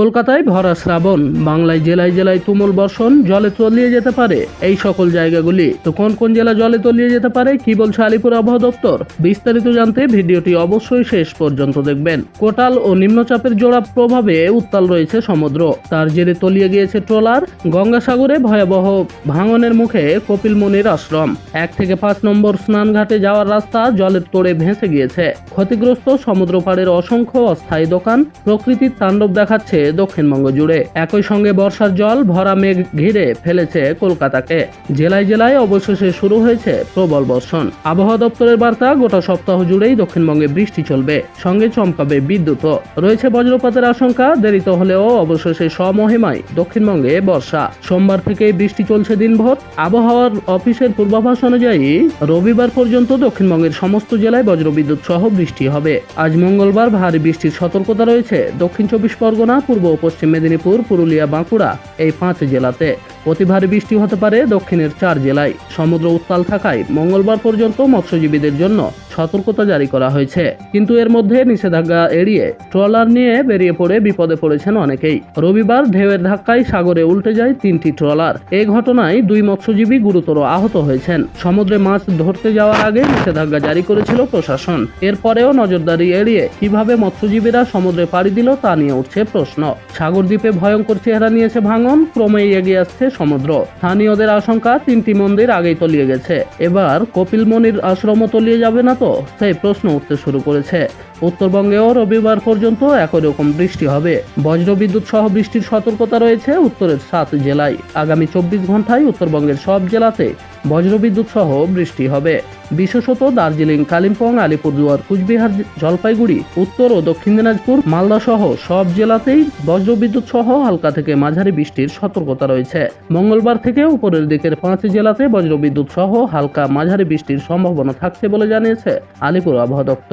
কলকাতায় ভরা শ্রাবণ, বাংলায় জেলায় জেলায় তুমুল বর্ষণ, জলে তলিয়ে যেতে পারে এই সকল জায়গাগুলি। তো কোন কোন জেলা জলে তলিয়ে যেতে পারে, কি বলছে আলিপুর আবহাওয়া দপ্তর? বিস্তারিত জানতে ভিডিওটি অবশ্যই শেষ পর্যন্ত দেখবেন। কোটাল ও নিম্নচাপের জোড়া প্রভাবে উত্তাল রয়েছে সমুদ্র। তার জেরে তলিয়ে গিয়েছে ট্রলার, গঙ্গাসাগরে ভয়াবহ ভাঙনের মুখে কপিল মুনির আশ্রম। এক থেকে পাঁচ নম্বর স্নানঘাটে যাওয়ার রাস্তা জলের তোড়ে ভেসে গিয়েছে। ক্ষতিগ্রস্ত সমুদ্র পাড়ের অসংখ্য অস্থায়ী দোকান, প্রকৃতির তাণ্ডব দেখাচ্ছে দক্ষিণবঙ্গ জুড়ে একই সঙ্গে বর্ষার জল, ভরা মেঘ ঘিরে ফেলেছে কলকাতাকে। জেলায় জেলায় অবশেষে শুরু হয়েছে প্রবল বর্ষণ। আবহাওয়া দপ্তরের বার্তা, গোটা সপ্তাহ জুড়েই দক্ষিণবঙ্গে বৃষ্টি চলবে। সঙ্গে চমকাবে বিদ্যুৎও রয়েছে বজ্রপাতের আশঙ্কা, দেরিতে হলেও অবশেষে স্বমহিমায় দক্ষিণবঙ্গে বর্ষা। সোমবার থেকেই বৃষ্টি চলছে দিনভর। আবহাওয়ার অফিসের পূর্বাভাস অনুযায়ী রবিবার পর্যন্ত দক্ষিণবঙ্গের সমস্ত জেলায় বজ্রবিদ্যুৎ সহ বৃষ্টি হবে। আজ মঙ্গলবার ভারী বৃষ্টির সতর্কতা রয়েছে। দক্ষিণ চব্বিশ পরগনা পূর্ব ও পশ্চিম মেদিনীপুর, পুরুলিয়া, বাঁকুড়া এই পাঁচ জেলাতে। অতি ভারী বৃষ্টি হতে পারে দক্ষিণের চার জেলায়। সমুদ্র উত্তাল থাকায় মঙ্গলবার পর্যন্ত মৎস্যজীবীদের জন্য সতর্কতা জারি করা হয়েছে। কিন্তু এর মধ্যে নিষেধাজ্ঞা এড়িয়ে ট্রলার নিয়ে বেরিয়ে পড়ে বিপদে পড়েছেন অনেকেই। রবিবার ঢেউয়ের ধাক্কায় সাগরে উল্টে যায় তিনটি ট্রলার। এই ঘটনায় দুই মৎস্যজীবী গুরুতর আহত হয়েছেন। সমুদ্রে মাছ ধরতে যাওয়ার আগে নিষেধাজ্ঞা জারি করেছিল প্রশাসন। এরপরেও নজরদারি এড়িয়ে কীভাবে মৎস্যজীবীরা সমুদ্রে পাড়ি দিল তা নিয়ে উঠছে প্রশ্ন। সাগরদ্বীপে ভয়ঙ্কর চেহারা নিয়েছে ভাঙন, ক্রমেই এগিয়ে আসছে সমুদ্র। স্থানীয়দের আশঙ্কা, তিনটি মন্দির আগেই তলিয়ে গেছে। এবার কপিল মনির আশ্রমও তলিয়ে যাবে না তো। সেই প্রশ্ন উঠতে শুরু করেছে। উত্তরবঙ্গেও রবিবার পর্যন্ত একই রকম বৃষ্টি হবে। বজ্রবিদ্যুৎ সহ বৃষ্টির সতর্কতা রয়েছে উত্তরের সাত জেলায়। আগামী চব্বিশ ঘন্টায় উত্তরবঙ্গের সব জেলাতে বজ্রবিদ্যুৎ সহ বৃষ্টি হবে। বিশেষত দার্জিলিং, কালিম্পং, আলিপুরদুয়ার, কুচবিহার, জলপাইগুড়ি, উত্তর ও দক্ষিণ দিনাজপুর, মালদা সহ সব জেলাতেই বজ্রবিদ্যুৎ সহ হালকা থেকে মাঝারি বৃষ্টির সতর্কতা রয়েছে। মঙ্গলবার থেকে উপরের দিকের পাঁচ জেলাতে বজ্রবিদ্যুৎ সহ হালকা মাঝারি বৃষ্টির সম্ভাবনা থাকছে বলে জানিয়েছে আলিপুর আবহাওয়া দপ্তর।